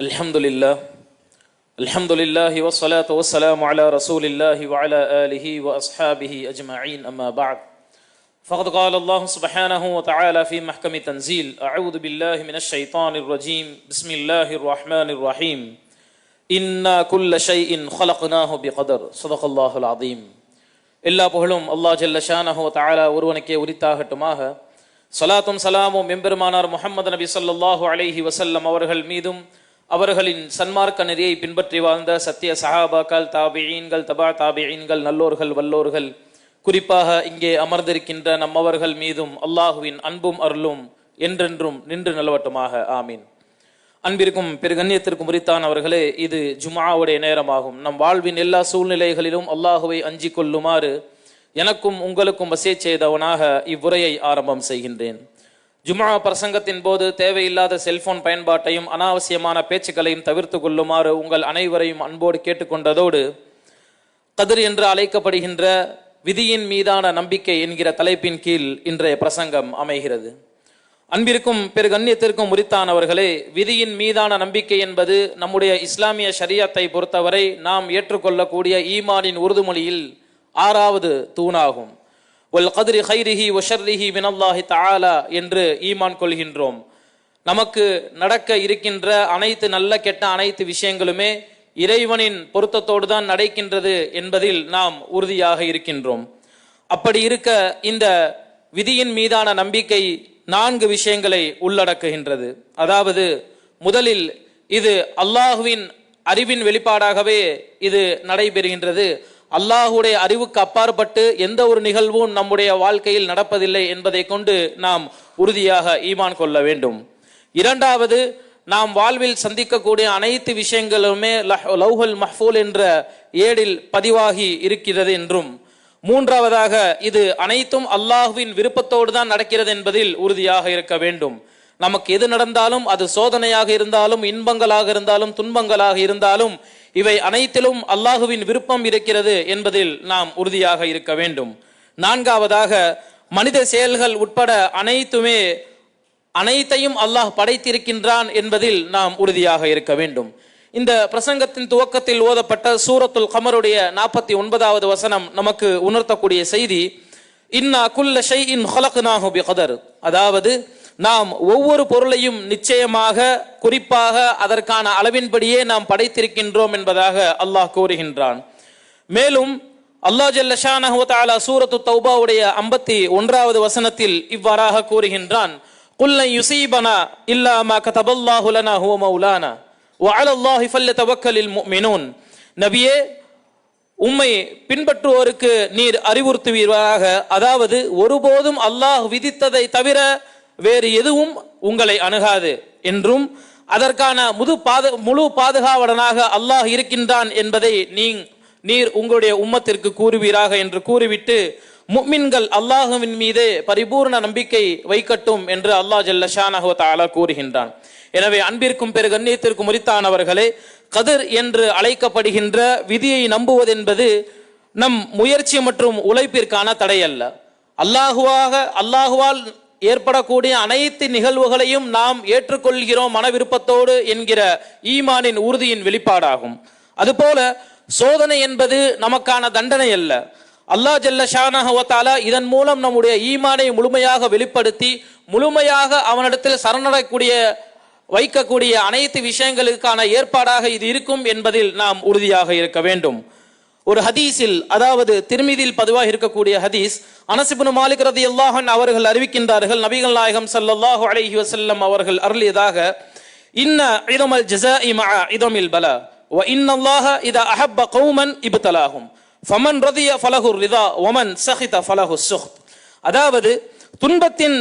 الحمد لله الحمد لله والصلاة والسلام على رسول الله وعلى آله وأصحابه أجمعين أما بعد فقد قال الله سبحانه وتعالى في محكم تنزيل أعوذ بالله من الشيطان الرجيم بسم الله الرحمن الرحيم إنا كل شيء خلقناه بقدر صدق الله العظيم எல்லா புகழும் அல்லாஹ் ஜல்ல ஷானஹு தஆலா ஒருவனுக்கே உரித்தாகட்டுமாக சலாத்தும் சலாமும் எம்பெருமானார் முஹம்மது நபி ஸல்லல்லாஹு அலைஹி வஸல்லம் அவர்கள் மீதும் அவர்களின் சன்மார்க்க நெறியை பின்பற்றி வாழ்ந்த சத்திய சஹாபாக்கள் தாபியீன்கள் தபா தாபியீன்கள் நல்லோர்கள் வல்லோர்கள் குறிப்பாக இங்கே அமர்ந்திருக்கின்ற நம்மவர்கள் மீதும் அல்லாஹுவின் அன்பும் அருளும் என்றென்றும் நின்று நிலவட்டுமாக. ஆமீன். அன்பிற்கும் பெருகண்ணியத்திற்கும் உரித்தான் அவர்களே இது ஜுமாவுடைய நேரமாகும். நம் வாழ்வின் எல்லா சூழ்நிலைகளிலும் அல்லாஹுவை அஞ்சிக் கொள்ளுமாறு எனக்கும் உங்களுக்கும் வசிய செய்தவனாக இவ்வுரையை ஆரம்பம் செய்கின்றேன். ஜுமா பிரசங்கத்தின் போது தேவையில்லாத செல்போன் பயன்பாட்டையும் அனாவசியமான பேச்சுக்களையும் தவிர்த்து கொள்ளுமாறு உங்கள் அனைவரையும் அன்போடு கேட்டுக்கொண்டதோடு கதிர் என்று அழைக்கப்படுகின்ற விதியின் மீதான நம்பிக்கை என்கிற தலைப்பின் கீழ் இன்றைய பிரசங்கம் அமைகிறது. அன்பிற்கும் பெருகண்ணியத்திற்கும் உரித்தானவர்களே விதியின் மீதான நம்பிக்கை என்பது நம்முடைய இஸ்லாமிய ஷரியத்தை பொறுத்தவரை நாம் ஏற்றுக்கொள்ளக்கூடிய ஈமானின் உறுதுமொழியில் ஆறாவது தூணாகும். ஒல் கதிரி ஹைரிஹி ஒஷர்ரிஹி மினல்லாஹி தாலா என்று ஈமான் கொள்கின்றோம். நமக்கு நடக்க இருக்கின்ற அனைத்து நல்ல கெட்ட அனைத்து விஷயங்களுமே இறைவனின் பொருத்தத்தோடு தான் நடக்கின்றது என்பதில் நாம் உறுதியாக இருக்கின்றோம். அப்படி இருக்க இந்த விதியின் மீதான நம்பிக்கை நான்கு விஷயங்களை உள்ளடக்குகின்றது. அதாவது முதலில் இது அல்லாஹுவின் அறிவின் வெளிப்பாடாகவே இது நடைபெறுகின்றது. அல்லாஹுடைய அறிவுக்கு அப்பாற்பட்டு எந்த ஒரு நிகழ்வும் நம்முடைய வாழ்க்கையில் நடப்பதில்லை என்பதை கொண்டு நாம் உறுதியாக ஈமான் கொள்ள வேண்டும். இரண்டாவது நாம் வாழ்வில் சந்திக்கக்கூடிய அனைத்து விஷயங்களுமே லவ்ஹுல் மஹ்பூல் என்ற ஏடில் பதிவாகி இருக்கிறது என்றும் மூன்றாவதாக இது அனைத்தும் அல்லாஹுவின் விருப்பத்தோடு தான் நடக்கிறது என்பதில் உறுதியாக இருக்க வேண்டும். நமக்கு எது நடந்தாலும் அது சோதனையாக இருந்தாலும் இன்பங்களாக இருந்தாலும் துன்பங்களாக இருந்தாலும் இவை அனைத்திலும் அல்லாஹுவின் விருப்பம் இருக்கிறது என்பதில் நாம் உறுதியாக இருக்க வேண்டும். நான்காவதாக மனித செயல்கள் உட்பட அனைத்துமே அனைத்தையும் அல்லாஹ் படைத்திருக்கின்றான் என்பதில் நாம் உறுதியாக இருக்க வேண்டும். இந்த பிரசங்கத்தின் துவக்கத்தில் ஓதப்பட்ட சூரத்துல் கமருடைய நாற்பத்தி ஒன்பதாவது வசனம் நமக்கு உணர்த்தக்கூடிய செய்தி இன்னா குல்ல ஷை இன் ஹலக்னாஹு பிகதர். அதாவது நாம் ஒவ்வொரு பொருளையும் நிச்சயமாக குறிப்பாக அதற்கான அளவின்படியே நாம் படைத்திருக்கின்றோம் என்பதாக அல்லாஹ் கூறுகின்றான். மேலும் அல்லாஹ் ஜல்லஷானஹாலா சூரத்து தௌபாவுடைய ஐம்பத்தி ஒன்றாவது வசனத்தில் இவ்வாறாக கூறுகின்றான். குல்லை யுசீபனா இல்லாமா கதபல்லாஹுலனா ஹுவ மௌலானா வஅலல்லாஹி ஃபல்லதவக்கலில் மினோன் நபியே உம்மை பின்பற்றுவோருக்கு நீர் அறிவுறுத்துவீராக அதாவது ஒருபோதும் அல்லாஹ் விதித்ததை தவிர வேறு எதுவும் உங்களை அணுகாது என்றும் அதற்கான முது பாது முழு பாதுகாவலனாக அல்லாஹ் இருக்கின்றான் என்பதை நீ நீர் உங்களுடைய உம்மத்திற்கு கூறுவீராக என்று கூறிவிட்டு முக்மின்கள் அல்லாஹுவின் மீது பரிபூர்ண நம்பிக்கை வைக்கட்டும் என்று அல்லாஹ் ஜல்ல ஷானஹு தாலா கூறுகின்றான். எனவே அன்பிற்கும் பெரு கண்ணியத்திற்கும் முறித்தானவர்களே கதிர் என்று அழைக்கப்படுகின்ற விதியை நம்புவதென்பது நம் முயற்சி மற்றும் உழைப்பிற்கான தடையல்ல. அல்லாஹுவாக அல்லாஹுவால் ஏற்படக்கூடிய அனைத்து நிகழ்வுகளையும் நாம் ஏற்றுக்கொள்கிறோம் மன விருப்பத்தோடு என்கிற ஈமானின் உறுதியின் வெளிப்பாடாகும். அதுபோல சோதனை என்பது நமக்கான தண்டனை அல்ல. அல்லாஹ் ஜல்ல ஷானஹவத்தாலா இதன் மூலம் நம்முடைய ஈமானை முழுமையாக வெளிப்படுத்தி முழுமையாக அவனிடத்தில் சரணடக்கூடிய வைக்கக்கூடிய அனைத்து விஷயங்களுக்கான ஏற்பாடாக இது இருக்கும் என்பதில் நாம் உறுதியாக இருக்க வேண்டும். ஒரு ஹதீஸில் அதாவது திருமிதியில் பதிவாக இருக்கக்கூடிய ஹதீஸ் அனசிபுன் மாலிக் ரதி அல்லாஹன் அவர்கள் அறிவிக்கின்றார்கள் நபிகள் நாயகம் சல்லாஹு அலஹி வசல்லம் அவர்கள் அருளியதாக இன்ன இதமல் ஜஸா இமா இதமில் பல வ இன்னல்லாஹ இத அஹப்ப கௌமன் இபுத்தலாகும் ஃபமன் ரதிய ஃபலஹு ரிதா ஒமன் சஹித ஃபலஹு சுஹ் அதாவது துன்பத்தின்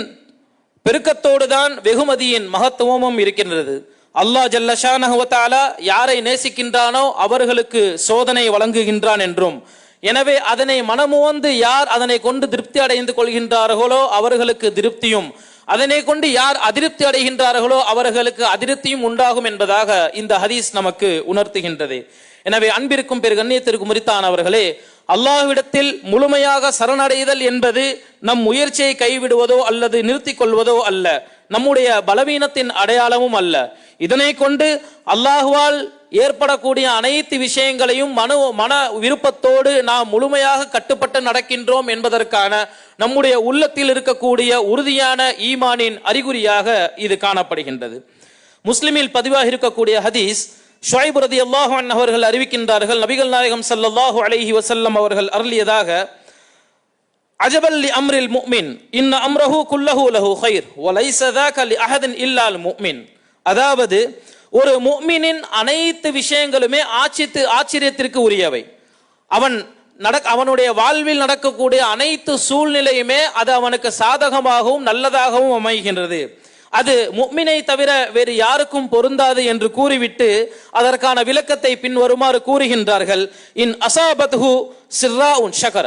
பெருக்கத்தோடு தான் வெகுமதியின் மகத்துவமும் இருக்கின்றது. அல்லாஹ் ஜல்லஷானஹுவத்தாலா யாரை நேசிக்கின்றானோ அவர்களுக்கு சோதனை வழங்குகின்றான் என்றும். எனவே அதனை மனமுவந்து யார் அதனை கொண்டு திருப்தி அடைந்து கொள்கின்றார்களோ அவர்களுக்கு திருப்தியும். அதனை கொண்டு யார் அதிருப்தி அடைகின்றார்களோ அவர்களுக்கு அதிருப்தியும் உண்டாகும் என்பதாக இந்த ஹதீஸ் நமக்கு உணர்த்துகின்றது. எனவே அன்பிற்கும் பெரு கண்ணியத்திற்கு முறித்தானவர்களே அல்லாஹ்விடத்தில் முழுமையாக சரணடைதல் என்பது நம் முயற்சியை கைவிடுவதோ அல்லது நிறுத்திக் கொள்வதோ அல்ல. நம்முடைய பலவீனத்தின் அடையாளமும் அல்ல. இதனை கொண்டு அல்லாஹுவால் ஏற்படக்கூடிய அனைத்து விஷயங்களையும் மன மன விருப்பத்தோடு நாம் முழுமையாக கட்டுப்பட்டு நடக்கின்றோம் என்பதற்கான நம்முடைய உள்ளத்தில் இருக்கக்கூடிய உறுதியான ஈமானின் அறிகுறியாக இது காணப்படுகின்றது. முஸ்லிமில் பதிவாக இருக்கக்கூடிய ஹதீஸ் ஷுவைப் ரதி அல்லாஹு அவர்கள் அறிவிக்கின்றார்கள். நபிகள் நாயகம் சல்லாஹூ அலஹி வசல்லம் அவர்கள் அருளியதாக அஜபல்லி அம்ரில் முக்மின். இன்ன அம்ரஹு குல்லஹு லஹு ஹைர் ஒலைசதா கலி அஹதின் இல்லால் முக்மின். அதாவது ஒரு முக்மினின் அனைத்து விஷயங்களுமே ஆச்சித்து ஆச்சரியத்திற்கு உரியவை. அவன் நடக் அவனுடைய வாழ்வில் நடக்கக்கூடிய அனைத்து சூழ்நிலையுமே அது அவனுக்கு சாதகமாகவும் நல்லதாகவும் அமைகின்றது. அது முக்மினை தவிர வேறு யாருக்கும் பொருந்தாது என்று கூறிவிட்டு அதற்கான விளக்கத்தை பின்வருமாறு கூறுகின்றார்கள். இன் அசாபத்ஹு சிர்ரா உன் ஷகர.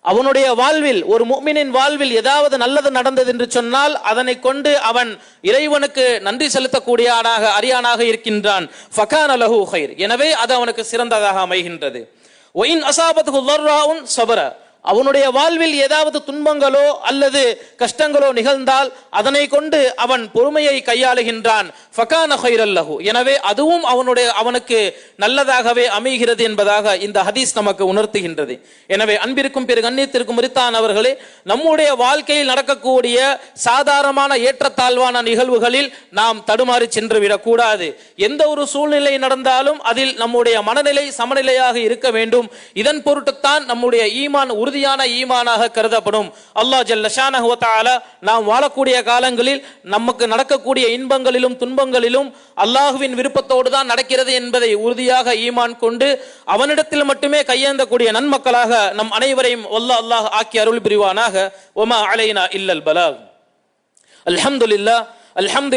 அவனுடைய வாழ்வில் ஒரு முக்மினின் வாழ்வில் ஏதாவது நல்லது நடந்தது என்று சொன்னால் அதனை கொண்டு அவன் இறைவனுக்கு நன்றி செலுத்தக்கூடியவனாக அரியானாக இருக்கின்றான். ஃபகான லஹு ஹைர் எனவே அது அவனுக்கு சிறந்ததாக அமைகின்றது. ஒயின் அசாபத்துக்கு சபர. அவனுடைய வாழ்வில் ஏதாவது துன்பங்களோ அல்லது கஷ்டங்களோ நிகழ்ந்தால் அதனை கொண்டு அவன் பொறுமையை கையாளுகின்றான். ஃபகான ஹைரல்லஹு எனவே அதுவும் அவனுடைய அவனுக்கு நல்லதாகவே அமைகிறது என்பதாக இந்த ஹதீஸ் நமக்கு உணர்த்துகின்றது. எனவே அன்பிற்கும் பிறகு கண்ணியத்திற்கும் உரித்தான் அவர்களே நம்முடைய வாழ்க்கையில் நடக்கக்கூடிய சாதாரணமான ஏற்றத்தாழ்வான நிகழ்வுகளில் நாம் தடுமாறி சென்று விடக்கூடாது எந்த ஒரு சூழ்நிலை நடந்தாலும் அதில் நம்முடைய மனநிலை சமநிலையாக இருக்க வேண்டும். இதன் பொருட்டுத்தான் நம்முடைய ஈமான் உறுதியான ஈமானாக கருதப்படும். அல்லாஹ் ஜல்லஷானஹு வ நாம் வாழக்கூடிய காலங்களில் நமக்கு நடக்கக்கூடிய இன்பங்களிலும் துன்பங்களிலும் அல்லாஹுவின் விருப்பத்தோடு தான் நடக்கிறது என்பதை உறுதியாக ஈமான் கொண்டு அவனிடத்தில் மட்டுமே கையேந்தக்கூடிய நன்மக்களாக நம் அனைவரையும் வல்ல அல்லாஹ் ஆக்கி அருள் புரிவானாக. ஒமா அலைனா இல்லல் பலா அல்ஹம்துல்லா அல்ஹம்து